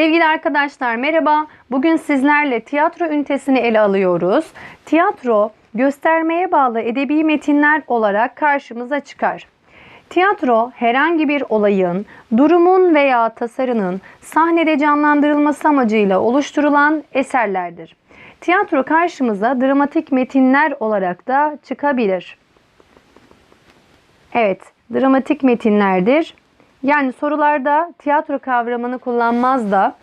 Sevgili arkadaşlar merhaba. Bugün sizlerle tiyatro ünitesini ele alıyoruz. Tiyatro göstermeye bağlı edebi metinler olarak karşımıza çıkar. Tiyatro herhangi bir olayın, durumun veya tasarının sahnede canlandırılması amacıyla oluşturulan eserlerdir. Tiyatro karşımıza dramatik metinler olarak da çıkabilir. Evet, dramatik metinlerdir. Yani sorularda tiyatro kavramını kullanmaz da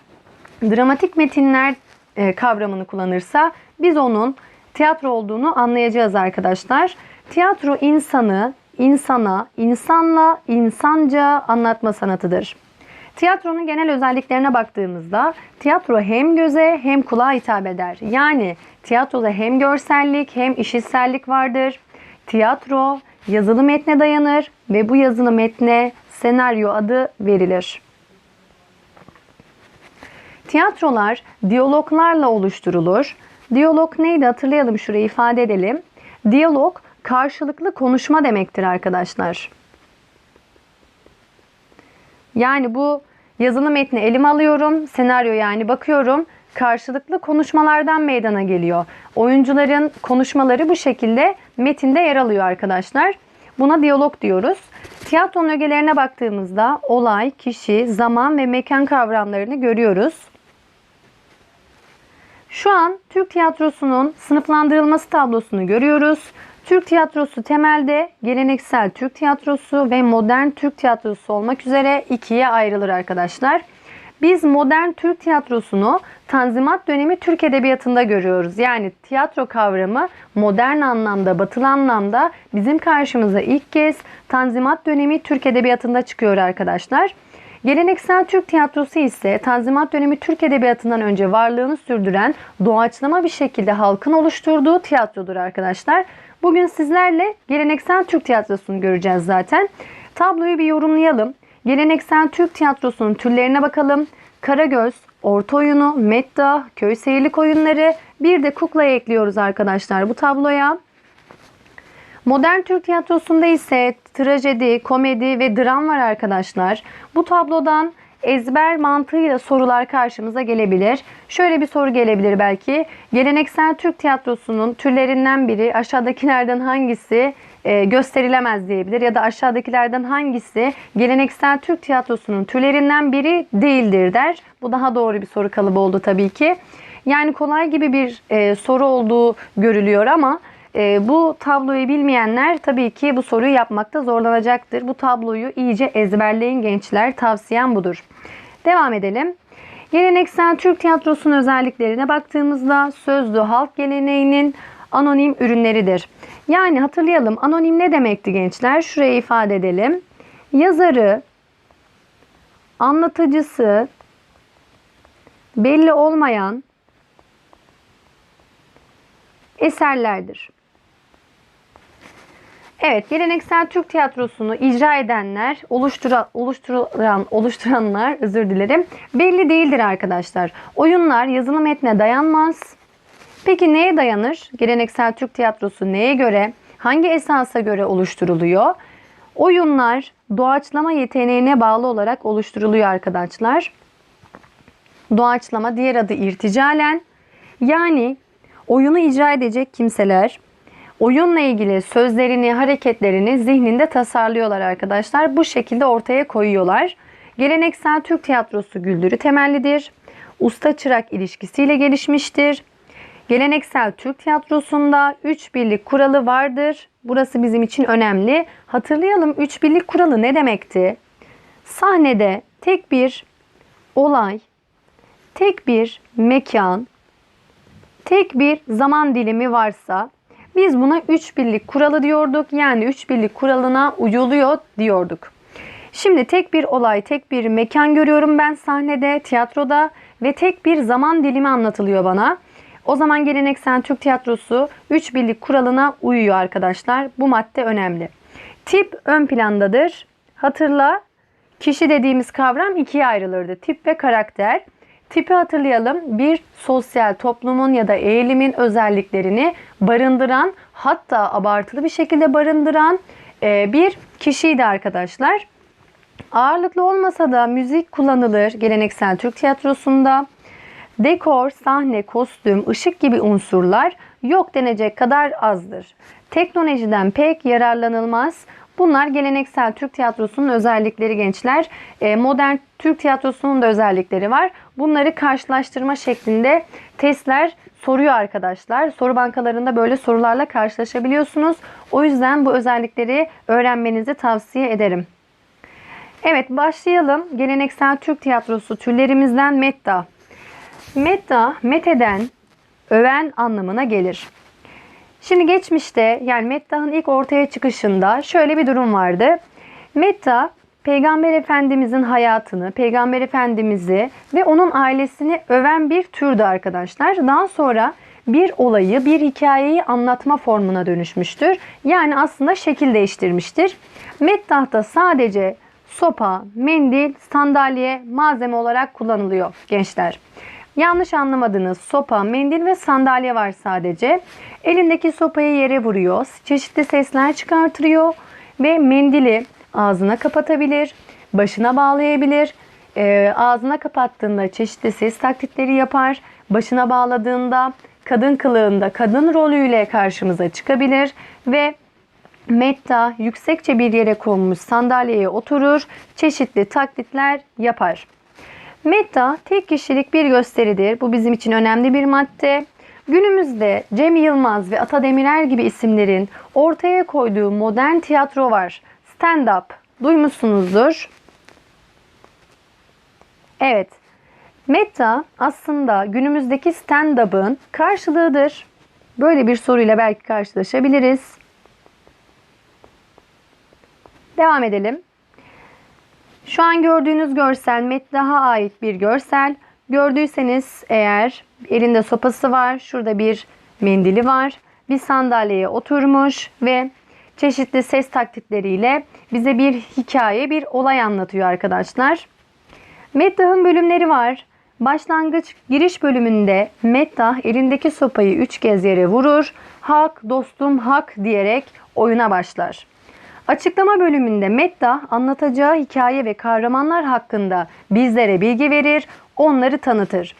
dramatik metinler e, kavramını kullanırsa biz onun tiyatro olduğunu anlayacağız arkadaşlar. Tiyatro insanı insana, insanla, insanca anlatma sanatıdır. Tiyatronun genel özelliklerine baktığımızda tiyatro hem göze hem kulağa hitap eder. Yani tiyatroda hem görsellik hem işitsellik vardır. Tiyatro yazılı metne dayanır ve bu yazılı metne senaryo adı verilir. Tiyatrolar diyaloglarla oluşturulur. Diyalog neydi hatırlayalım şurayı ifade edelim. Diyalog karşılıklı konuşma demektir arkadaşlar. Yani bu yazılı metni elime alıyorum, senaryo yani bakıyorum karşılıklı konuşmalardan meydana geliyor. Oyuncuların konuşmaları bu şekilde metinde yer alıyor arkadaşlar. Buna diyalog diyoruz. Tiyatronun ögelerine baktığımızda olay, kişi, zaman ve mekan kavramlarını görüyoruz. Şu an Türk tiyatrosunun sınıflandırılması tablosunu görüyoruz. Türk tiyatrosu temelde geleneksel Türk tiyatrosu ve modern Türk tiyatrosu olmak üzere ikiye ayrılır arkadaşlar. Biz modern Türk tiyatrosunu Tanzimat dönemi Türk edebiyatında görüyoruz. Yani tiyatro kavramı modern anlamda, batılı anlamda bizim karşımıza ilk kez Tanzimat dönemi Türk edebiyatında çıkıyor arkadaşlar. Geleneksel Türk tiyatrosu ise Tanzimat dönemi Türk edebiyatından önce varlığını sürdüren doğaçlama bir şekilde halkın oluşturduğu tiyatrodur arkadaşlar. Bugün sizlerle geleneksel Türk tiyatrosunu göreceğiz zaten. Tabloyu bir yorumlayalım. Geleneksel Türk tiyatrosunun türlerine bakalım. Karagöz, orta oyunu, medda, köy seyirlik oyunları, bir de kuklaya ekliyoruz arkadaşlar bu tabloya. Modern Türk tiyatrosunda ise trajedi, komedi ve dram var arkadaşlar. Bu tablodan ezber mantığıyla sorular karşımıza gelebilir. Şöyle bir soru gelebilir belki. Geleneksel Türk tiyatrosunun türlerinden biri aşağıdakilerden hangisi e, gösterilemez diyebilir ya da aşağıdakilerden hangisi geleneksel Türk tiyatrosunun türlerinden biri değildir der. Bu daha doğru bir soru kalıbı oldu tabii ki. Yani kolay gibi bir e, soru olduğu görülüyor ama e, bu tabloyu bilmeyenler tabii ki bu soruyu yapmakta zorlanacaktır. Bu tabloyu iyice ezberleyin gençler. Tavsiyem budur. Devam edelim. Geleneksel Türk tiyatrosunun özelliklerine baktığımızda sözlü halk geleneğinin anonim ürünleridir. Yani hatırlayalım anonim ne demekti gençler? Şuraya ifade edelim. Yazarı, anlatıcısı belli olmayan eserlerdir. Evet, geleneksel Türk tiyatrosunu icra edenler, oluşturan, oluşturan, oluşturanlar, özür dilerim, belli değildir arkadaşlar. Oyunlar yazılı metne dayanmaz. Peki neye dayanır? Geleneksel Türk tiyatrosu neye göre, hangi esasa göre oluşturuluyor? Oyunlar doğaçlama yeteneğine bağlı olarak oluşturuluyor arkadaşlar. Doğaçlama diğer adı irticalen. Yani oyunu icra edecek kimseler oyunla ilgili sözlerini, hareketlerini zihninde tasarlıyorlar arkadaşlar. Bu şekilde ortaya koyuyorlar. Geleneksel Türk tiyatrosu güldürü temellidir. Usta çırak ilişkisiyle gelişmiştir. Geleneksel Türk tiyatrosunda 3 birlik kuralı vardır. Burası bizim için önemli. Hatırlayalım 3 birlik kuralı ne demekti? Sahnede tek bir olay, tek bir mekan, tek bir zaman dilimi varsa biz buna 3 birlik kuralı diyorduk. Yani 3 birlik kuralına uyuluyor diyorduk. Şimdi tek bir olay, tek bir mekan görüyorum ben sahnede, tiyatroda ve tek bir zaman dilimi anlatılıyor bana. O zaman geleneksel Türk tiyatrosu 3 birlik kuralına uyuyor arkadaşlar. Bu madde önemli. Tip ön plandadır. Hatırla kişi dediğimiz kavram ikiye ayrılırdı. Tip ve karakter. Tipi hatırlayalım. Bir sosyal toplumun ya da eğilimin özelliklerini barındıran hatta abartılı bir şekilde barındıran e, bir kişiydi arkadaşlar. Ağırlıklı olmasa da müzik kullanılır geleneksel Türk tiyatrosunda. Dekor, sahne, kostüm, ışık gibi unsurlar yok denecek kadar azdır. Teknolojiden pek yararlanılmaz. Bunlar geleneksel Türk tiyatrosunun özellikleri gençler. E, modern Türk tiyatrosunun da özellikleri var. Bunları karşılaştırma şeklinde testler soruyor arkadaşlar. Soru bankalarında böyle sorularla karşılaşabiliyorsunuz. O yüzden bu özellikleri öğrenmenizi tavsiye ederim. Evet başlayalım. Geleneksel Türk tiyatrosu türlerimizden Metta. Metta, meteden, öven anlamına gelir. Şimdi geçmişte yani Metta'nın ilk ortaya çıkışında şöyle bir durum vardı. Metta Peygamber Efendimizin hayatını, Peygamber Efendimiz'i ve onun ailesini öven bir türdü arkadaşlar. Daha sonra bir olayı, bir hikayeyi anlatma formuna dönüşmüştür. Yani aslında şekil değiştirmiştir. Mettah'ta sadece sopa, mendil, sandalye malzeme olarak kullanılıyor gençler. Yanlış anlamadınız. Sopa, mendil ve sandalye var sadece. Elindeki sopayı yere vuruyor. Çeşitli sesler çıkartıyor ve mendili ağzına kapatabilir, başına bağlayabilir. E, ağzına kapattığında çeşitli ses taklitleri yapar. Başına bağladığında kadın kılığında kadın rolüyle karşımıza çıkabilir ve Metta yüksekçe bir yere konmuş sandalyeye oturur, çeşitli taklitler yapar. Metta tek kişilik bir gösteridir. Bu bizim için önemli bir madde. Günümüzde Cem Yılmaz ve Ata Demirer gibi isimlerin ortaya koyduğu modern tiyatro var. Stand-up duymuşsunuzdur. Evet. Metta aslında günümüzdeki stand-up'ın karşılığıdır. Böyle bir soruyla belki karşılaşabiliriz. Devam edelim. Şu an gördüğünüz görsel Mettah'a ait bir görsel. Gördüyseniz eğer elinde sopası var, şurada bir mendili var. Bir sandalyeye oturmuş ve çeşitli ses taktikleriyle bize bir hikaye, bir olay anlatıyor arkadaşlar. Meddah'ın bölümleri var. Başlangıç giriş bölümünde Meddah elindeki sopayı üç kez yere vurur. Hak, dostum, hak diyerek oyuna başlar. Açıklama bölümünde Meddah anlatacağı hikaye ve kahramanlar hakkında bizlere bilgi verir, onları tanıtır.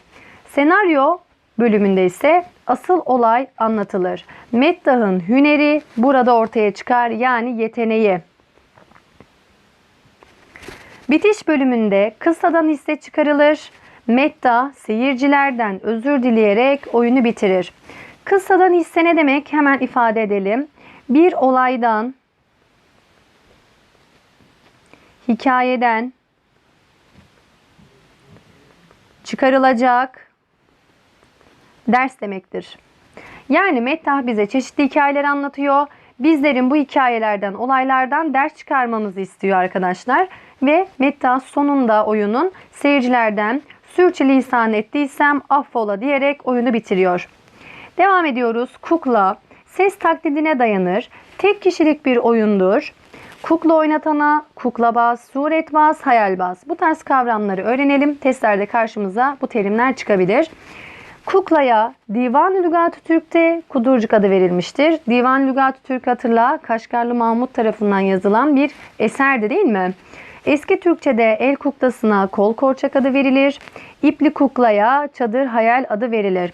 Senaryo bölümünde ise asıl olay anlatılır. Meddah'ın hüneri burada ortaya çıkar yani yeteneği. Bitiş bölümünde kıssadan hisse çıkarılır. Meddah seyircilerden özür dileyerek oyunu bitirir. Kıssadan hisse ne demek? Hemen ifade edelim. Bir olaydan, hikayeden çıkarılacak ders demektir. Yani Mettah bize çeşitli hikayeler anlatıyor. Bizlerin bu hikayelerden, olaylardan ders çıkarmamızı istiyor arkadaşlar. Ve Mettah sonunda oyunun seyircilerden sürçülisan ettiysem affola diyerek oyunu bitiriyor. Devam ediyoruz. Kukla ses taklidine dayanır. Tek kişilik bir oyundur. Kukla oynatana, kuklabaz, suretbaz, hayalbaz. Bu tarz kavramları öğrenelim. Testlerde karşımıza bu terimler çıkabilir. Kuklaya Divan-ı Lügat-ı Türk'te kudurcuk adı verilmiştir. Divan Lügat-ı Türk hatırla Kaşgarlı Mahmut tarafından yazılan bir eserdi değil mi? Eski Türkçe'de el kuklasına kol korçak adı verilir. İpli kuklaya çadır hayal adı verilir.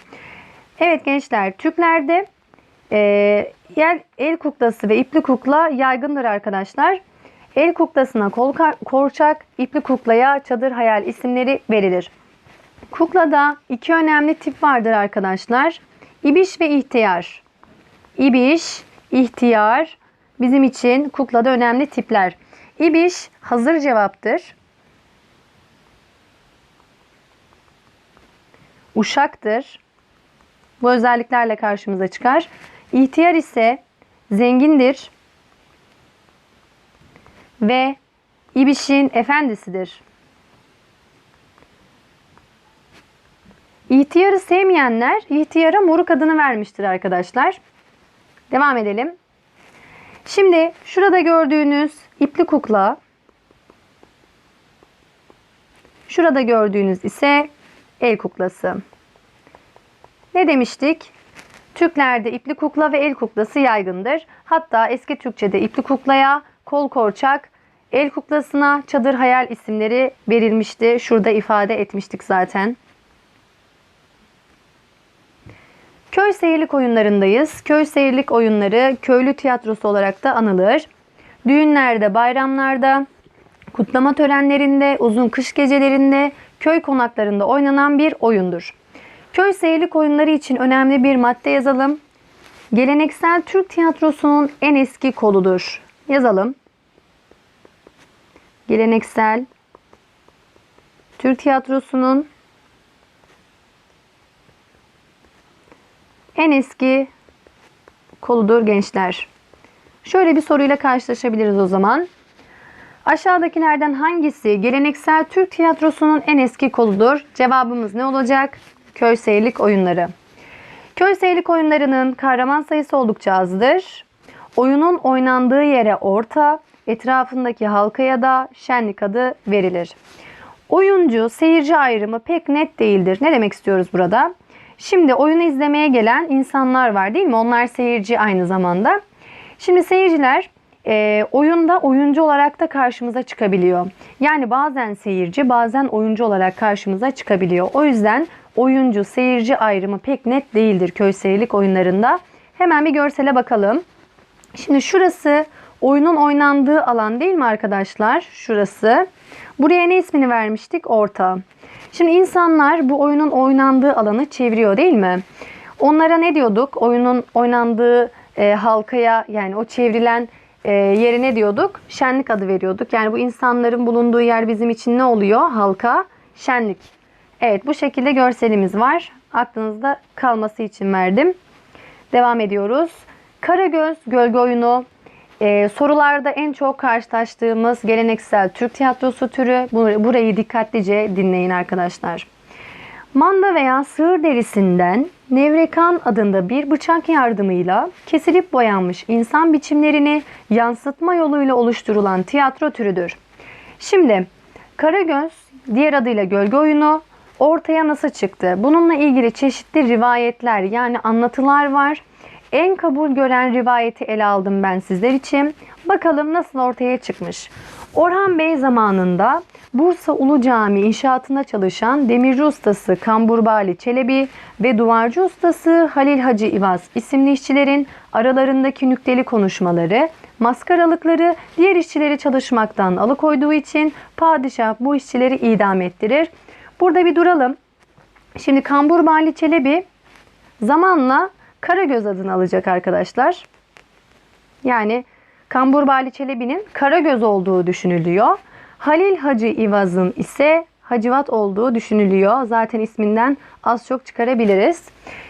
Evet gençler Türklerde e, yer el kuklası ve ipli kukla yaygındır arkadaşlar. El kuklasına kol korçak, ipli kuklaya çadır hayal isimleri verilir. Kuklada iki önemli tip vardır arkadaşlar. İbiş ve ihtiyar. İbiş, ihtiyar bizim için kuklada önemli tipler. İbiş hazır cevaptır. Uşaktır. Bu özelliklerle karşımıza çıkar. İhtiyar ise zengindir ve İbiş'in efendisidir. İhtiyarı sevmeyenler ihtiyara moruk adını vermiştir arkadaşlar. Devam edelim. Şimdi şurada gördüğünüz ipli kukla. Şurada gördüğünüz ise el kuklası. Ne demiştik? Türklerde ipli kukla ve el kuklası yaygındır. Hatta eski Türkçe'de ipli kuklaya kol korçak, El kuklasına çadır hayal isimleri verilmişti. Şurada ifade etmiştik zaten. Köy seyirlik oyunlarındayız. Köy seyirlik oyunları köylü tiyatrosu olarak da anılır. Düğünlerde, bayramlarda, kutlama törenlerinde, uzun kış gecelerinde, köy konaklarında oynanan bir oyundur. Köy seyirlik oyunları için önemli bir madde yazalım. Geleneksel Türk tiyatrosunun en eski koludur. Yazalım. Geleneksel Türk tiyatrosunun en eski koludur gençler. Şöyle bir soruyla karşılaşabiliriz o zaman. Aşağıdakilerden hangisi geleneksel Türk tiyatrosunun en eski koludur? Cevabımız ne olacak? Köy seyirlik oyunları. Köy seyirlik oyunlarının kahraman sayısı oldukça azdır. Oyunun oynandığı yere orta, etrafındaki halkaya da şenlik adı verilir. Oyuncu, seyirci ayrımı pek net değildir. Ne demek istiyoruz burada? Şimdi oyunu izlemeye gelen insanlar var değil mi? Onlar seyirci aynı zamanda. Şimdi seyirciler e, oyunda oyuncu olarak da karşımıza çıkabiliyor. Yani bazen seyirci bazen oyuncu olarak karşımıza çıkabiliyor. O yüzden oyuncu seyirci ayrımı pek net değildir köy seyirlik oyunlarında. Hemen bir görsele bakalım. Şimdi şurası oyunun oynandığı alan değil mi arkadaşlar? Şurası. Buraya ne ismini vermiştik? Orta. Şimdi insanlar bu oyunun oynandığı alanı çeviriyor değil mi? Onlara ne diyorduk? Oyunun oynandığı e, halkaya yani o çevrilen e, yere ne diyorduk? Şenlik adı veriyorduk. Yani bu insanların bulunduğu yer bizim için ne oluyor? Halka, şenlik. Evet bu şekilde görselimiz var. Aklınızda kalması için verdim. Devam ediyoruz. Karagöz gölge oyunu. Ee, sorularda en çok karşılaştığımız geleneksel Türk tiyatrosu türü. Burayı dikkatlice dinleyin arkadaşlar. Manda veya sığır derisinden nevrekan adında bir bıçak yardımıyla kesilip boyanmış insan biçimlerini yansıtma yoluyla oluşturulan tiyatro türüdür. Şimdi Karagöz diğer adıyla gölge oyunu ortaya nasıl çıktı? Bununla ilgili çeşitli rivayetler yani anlatılar var. En kabul gören rivayeti ele aldım ben sizler için. Bakalım nasıl ortaya çıkmış. Orhan Bey zamanında Bursa Ulu Cami inşaatında çalışan demirci ustası Kamburbali Çelebi ve duvarcı ustası Halil Hacı İvaz isimli işçilerin aralarındaki nükteli konuşmaları, maskaralıkları diğer işçileri çalışmaktan alıkoyduğu için padişah bu işçileri idam ettirir. Burada bir duralım. Şimdi Kamburbali Çelebi zamanla Karagöz adını alacak arkadaşlar. Yani Kamburbali Çelebi'nin Karagöz olduğu düşünülüyor. Halil Hacı İvaz'ın ise Hacivat olduğu düşünülüyor. Zaten isminden az çok çıkarabiliriz.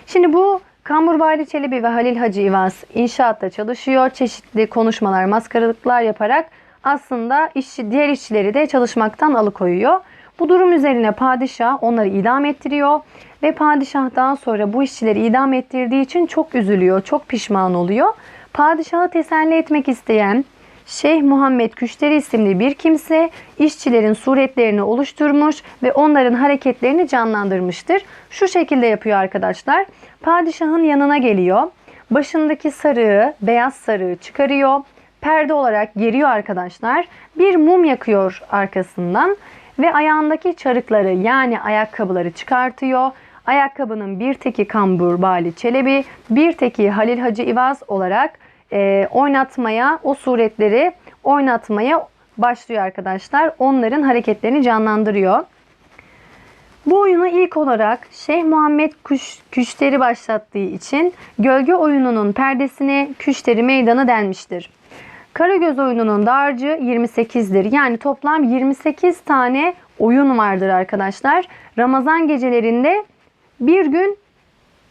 Şimdi bu Kamburbali Çelebi ve Halil Hacı İvaz inşaatta çalışıyor. Çeşitli konuşmalar, maskaralıklar yaparak aslında işçi, diğer işçileri de çalışmaktan alıkoyuyor. Bu durum üzerine padişah onları idam ettiriyor ve padişah daha sonra bu işçileri idam ettirdiği için çok üzülüyor, çok pişman oluyor. Padişahı teselli etmek isteyen Şeyh Muhammed Küşteri isimli bir kimse işçilerin suretlerini oluşturmuş ve onların hareketlerini canlandırmıştır. Şu şekilde yapıyor arkadaşlar. Padişahın yanına geliyor. Başındaki sarığı, beyaz sarığı çıkarıyor. Perde olarak geriyor arkadaşlar. Bir mum yakıyor arkasından ve ayağındaki çarıkları yani ayakkabıları çıkartıyor. Ayakkabının bir teki Kambur Bali Çelebi, bir teki Halil Hacı İvaz olarak e, oynatmaya, o suretleri oynatmaya başlıyor arkadaşlar. Onların hareketlerini canlandırıyor. Bu oyunu ilk olarak Şeyh Muhammed Kuş, Küşteri başlattığı için gölge oyununun perdesine Küşteri meydanı denmiştir. Karagöz oyununun dağarcı 28'dir. Yani toplam 28 tane oyun vardır arkadaşlar. Ramazan gecelerinde bir gün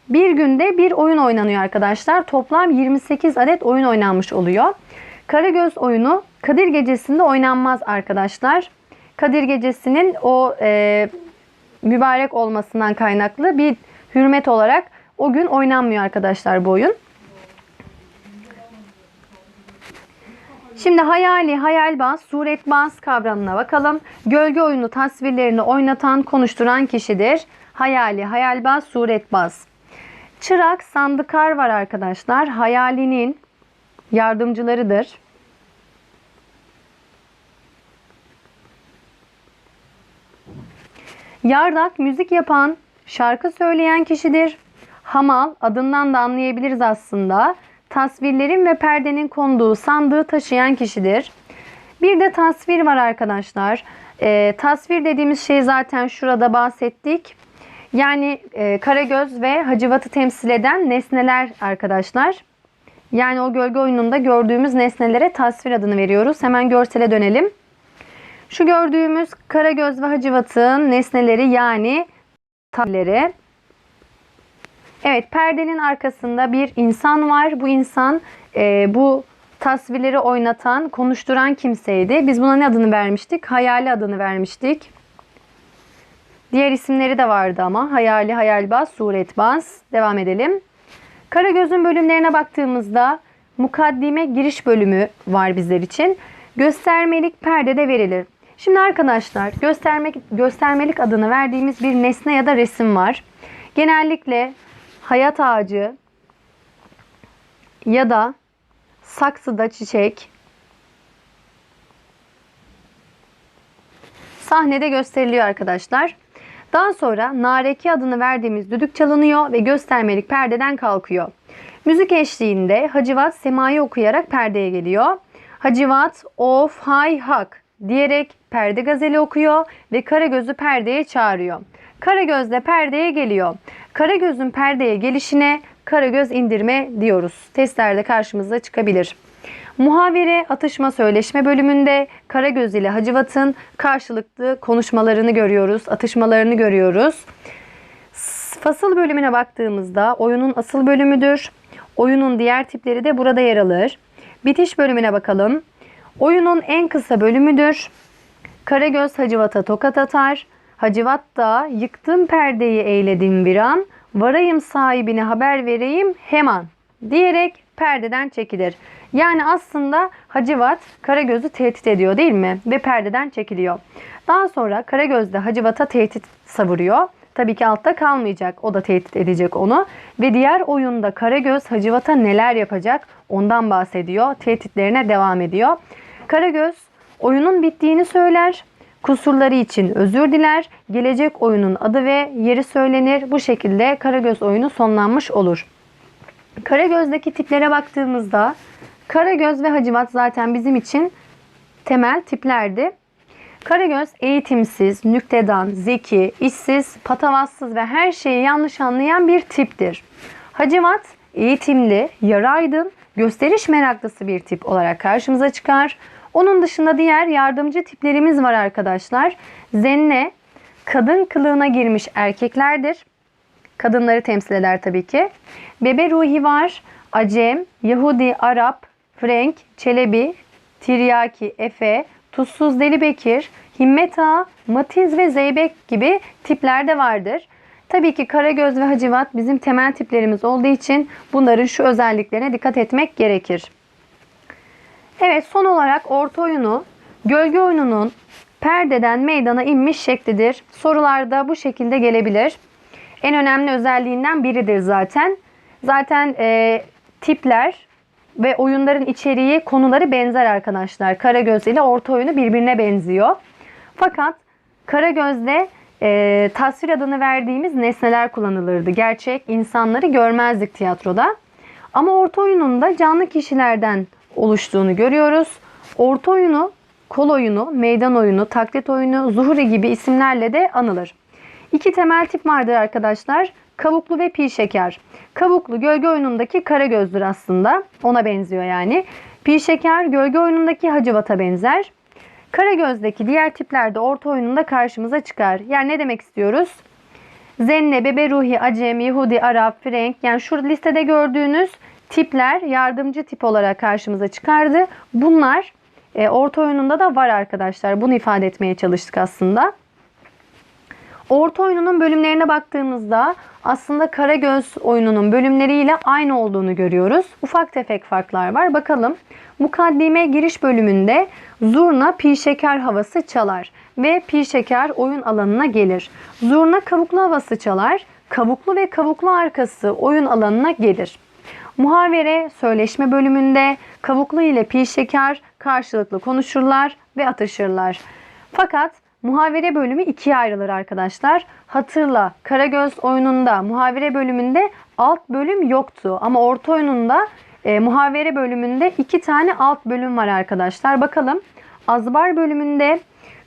bir günde bir oyun oynanıyor arkadaşlar. Toplam 28 adet oyun oynanmış oluyor. Karagöz oyunu Kadir Gecesi'nde oynanmaz arkadaşlar. Kadir Gecesi'nin o e, mübarek olmasından kaynaklı bir hürmet olarak o gün oynanmıyor arkadaşlar bu oyun. Şimdi hayali, hayalbaz, suretbaz kavramına bakalım. Gölge oyunu tasvirlerini oynatan, konuşturan kişidir. Hayali, hayalbaz, suretbaz. Çırak, sandıkar var arkadaşlar. Hayalinin yardımcılarıdır. Yardak, müzik yapan, şarkı söyleyen kişidir. Hamal adından da anlayabiliriz aslında. Tasvirlerin ve perdenin konduğu sandığı taşıyan kişidir. Bir de tasvir var arkadaşlar. Ee, tasvir dediğimiz şey zaten şurada bahsettik. Yani e, Karagöz ve Hacivat'ı temsil eden nesneler arkadaşlar. Yani o gölge oyununda gördüğümüz nesnelere tasvir adını veriyoruz. Hemen görsele dönelim. Şu gördüğümüz Karagöz ve Hacivat'ın nesneleri yani tasvirleri. Evet perdenin arkasında bir insan var. Bu insan e, bu tasvirleri oynatan, konuşturan kimseydi. Biz buna ne adını vermiştik? Hayali adını vermiştik. Diğer isimleri de vardı ama. Hayali, hayalbaz, suretbaz. Devam edelim. Karagöz'ün bölümlerine baktığımızda mukaddime giriş bölümü var bizler için. Göstermelik perdede verilir. Şimdi arkadaşlar göstermek, göstermelik adını verdiğimiz bir nesne ya da resim var. Genellikle hayat ağacı ya da saksıda çiçek sahnede gösteriliyor arkadaşlar. Daha sonra nareki adını verdiğimiz düdük çalınıyor ve göstermelik perdeden kalkıyor. Müzik eşliğinde Hacivat semayı okuyarak perdeye geliyor. Hacivat of hay hak diyerek perde gazeli okuyor ve Karagöz'ü perdeye çağırıyor. Karagöz de perdeye geliyor. Karagöz'ün perdeye gelişine Karagöz indirme diyoruz. Testlerde karşımıza çıkabilir. Muhavere atışma söyleşme bölümünde Karagöz ile Hacivat'ın karşılıklı konuşmalarını görüyoruz, atışmalarını görüyoruz. Fasıl bölümüne baktığımızda oyunun asıl bölümüdür. Oyunun diğer tipleri de burada yer alır. Bitiş bölümüne bakalım. Oyunun en kısa bölümüdür. Karagöz Hacivat'a tokat atar. Hacivat da yıktım perdeyi eyledim bir an. Varayım sahibine haber vereyim hemen diyerek perdeden çekilir. Yani aslında Hacivat Karagöz'ü tehdit ediyor değil mi? Ve perdeden çekiliyor. Daha sonra Karagöz de Hacivat'a tehdit savuruyor. Tabii ki altta kalmayacak. O da tehdit edecek onu. Ve diğer oyunda Karagöz Hacivat'a neler yapacak ondan bahsediyor. Tehditlerine devam ediyor. Karagöz oyunun bittiğini söyler. Kusurları için özür diler. Gelecek oyunun adı ve yeri söylenir. Bu şekilde Karagöz oyunu sonlanmış olur. Karagöz'deki tiplere baktığımızda Karagöz ve Hacivat zaten bizim için temel tiplerdi. Karagöz eğitimsiz, nüktedan, zeki, işsiz, patavatsız ve her şeyi yanlış anlayan bir tiptir. Hacivat eğitimli, yarı aydın, gösteriş meraklısı bir tip olarak karşımıza çıkar. Onun dışında diğer yardımcı tiplerimiz var arkadaşlar. Zenne, kadın kılığına girmiş erkeklerdir. Kadınları temsil eder tabii ki. Bebe Ruhi var. Acem, Yahudi, Arap, Frank, Çelebi, Tiryaki, Efe, Tuzsuz Deli Bekir, Himmet Matiz ve Zeybek gibi tipler de vardır. Tabii ki Karagöz ve Hacivat bizim temel tiplerimiz olduğu için bunların şu özelliklerine dikkat etmek gerekir. Evet son olarak orta oyunu gölge oyununun perdeden meydana inmiş şeklidir. Sorularda bu şekilde gelebilir. En önemli özelliğinden biridir zaten. Zaten e, tipler ve oyunların içeriği, konuları benzer arkadaşlar. Karagöz ile orta oyunu birbirine benziyor. Fakat Karagöz'de e, tasvir adını verdiğimiz nesneler kullanılırdı. Gerçek insanları görmezdik tiyatroda. Ama orta oyununda canlı kişilerden oluştuğunu görüyoruz. Orta oyunu, kol oyunu, meydan oyunu, taklit oyunu, zuhuri gibi isimlerle de anılır. İki temel tip vardır arkadaşlar. Kavuklu ve pi şeker. Kavuklu gölge oyunundaki kara gözdür aslında. Ona benziyor yani. Pi şeker gölge oyunundaki hacıvata benzer. Kara gözdeki diğer tipler de orta oyununda karşımıza çıkar. Yani ne demek istiyoruz? Zenne, Bebe Ruhi, Acem, Yahudi, Arap, Frank yani şu listede gördüğünüz tipler yardımcı tip olarak karşımıza çıkardı. Bunlar e, orta oyununda da var arkadaşlar. Bunu ifade etmeye çalıştık aslında. Orta oyununun bölümlerine baktığımızda aslında Karagöz oyununun bölümleriyle aynı olduğunu görüyoruz. Ufak tefek farklar var. Bakalım. Mukaddime giriş bölümünde zurna pi şeker havası çalar ve pi şeker oyun alanına gelir. Zurna kavuklu havası çalar. Kavuklu ve kavuklu arkası oyun alanına gelir. Muhavere söyleşme bölümünde kavuklu ile pi şeker karşılıklı konuşurlar ve atışırlar. Fakat muhavere bölümü ikiye ayrılır arkadaşlar. Hatırla Karagöz oyununda muhavere bölümünde alt bölüm yoktu. Ama orta oyununda e, muhavere bölümünde iki tane alt bölüm var arkadaşlar. Bakalım Azbar bölümünde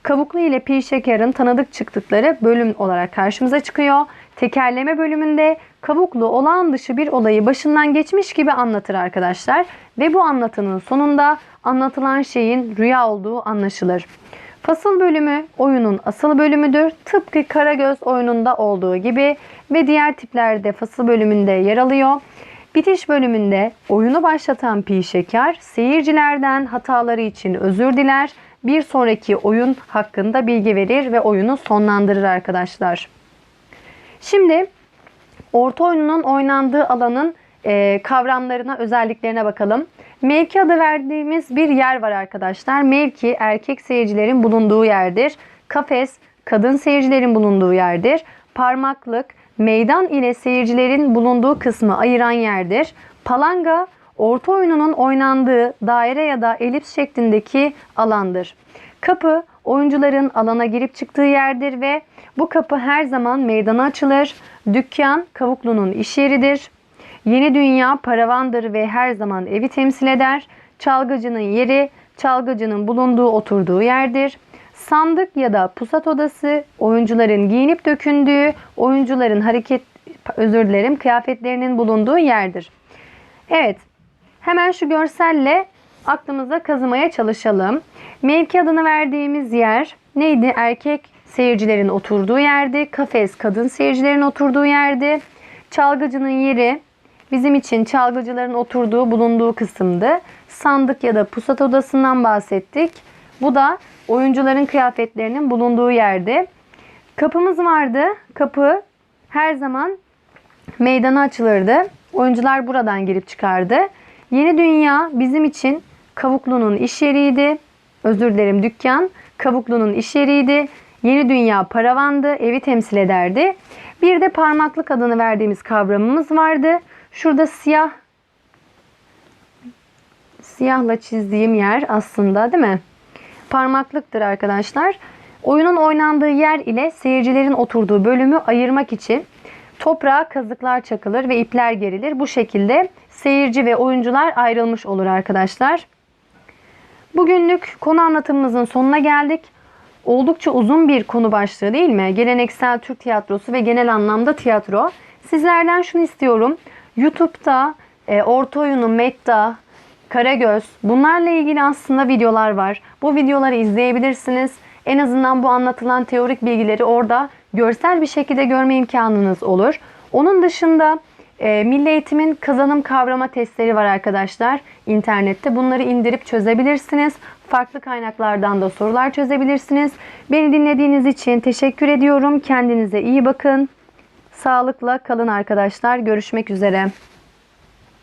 Kavuklu ile Pi Şeker'in tanıdık çıktıkları bölüm olarak karşımıza çıkıyor. Tekerleme bölümünde Kavuklu olağan dışı bir olayı başından geçmiş gibi anlatır arkadaşlar. Ve bu anlatının sonunda anlatılan şeyin rüya olduğu anlaşılır. Fasıl bölümü oyunun asıl bölümüdür. Tıpkı Karagöz oyununda olduğu gibi ve diğer tiplerde fasıl bölümünde yer alıyor. Bitiş bölümünde oyunu başlatan Pi Şeker seyircilerden hataları için özür diler. Bir sonraki oyun hakkında bilgi verir ve oyunu sonlandırır arkadaşlar. Şimdi orta oyunun oynandığı alanın e, kavramlarına, özelliklerine bakalım. Mevki adı verdiğimiz bir yer var arkadaşlar. Mevki erkek seyircilerin bulunduğu yerdir. Kafes kadın seyircilerin bulunduğu yerdir. Parmaklık meydan ile seyircilerin bulunduğu kısmı ayıran yerdir. Palanga orta oyununun oynandığı daire ya da elips şeklindeki alandır. Kapı oyuncuların alana girip çıktığı yerdir ve bu kapı her zaman meydana açılır. Dükkan kavuklunun iş yeridir. Yeni dünya paravandır ve her zaman evi temsil eder. Çalgıcının yeri çalgıcının bulunduğu oturduğu yerdir. Sandık ya da pusat odası oyuncuların giyinip dökündüğü, oyuncuların hareket özür dilerim kıyafetlerinin bulunduğu yerdir. Evet. Hemen şu görselle aklımıza kazımaya çalışalım. Mevki adını verdiğimiz yer neydi? Erkek seyircilerin oturduğu yerdi. Kafes kadın seyircilerin oturduğu yerdi. Çalgıcının yeri bizim için çalgıcıların oturduğu bulunduğu kısımdı. Sandık ya da pusat odasından bahsettik. Bu da oyuncuların kıyafetlerinin bulunduğu yerdi. Kapımız vardı. Kapı her zaman meydana açılırdı. Oyuncular buradan girip çıkardı. Yeni dünya bizim için Kavuklu'nun iş yeriydi. Özür dilerim dükkan. Kavuklu'nun iş yeriydi. Yeni dünya paravandı, evi temsil ederdi. Bir de parmaklık adını verdiğimiz kavramımız vardı. Şurada siyah siyahla çizdiğim yer aslında değil mi? Parmaklıktır arkadaşlar. Oyunun oynandığı yer ile seyircilerin oturduğu bölümü ayırmak için toprağa kazıklar çakılır ve ipler gerilir. Bu şekilde seyirci ve oyuncular ayrılmış olur arkadaşlar. Bugünlük konu anlatımımızın sonuna geldik. Oldukça uzun bir konu başlığı değil mi? Geleneksel Türk tiyatrosu ve genel anlamda tiyatro. Sizlerden şunu istiyorum. YouTube'da e, orta oyunu, Metta, Karagöz bunlarla ilgili aslında videolar var. Bu videoları izleyebilirsiniz. En azından bu anlatılan teorik bilgileri orada görsel bir şekilde görme imkanınız olur. Onun dışında e, Milli Eğitim'in kazanım kavrama testleri var arkadaşlar internette. Bunları indirip çözebilirsiniz. Farklı kaynaklardan da sorular çözebilirsiniz. Beni dinlediğiniz için teşekkür ediyorum. Kendinize iyi bakın. Sağlıkla kalın arkadaşlar. Görüşmek üzere.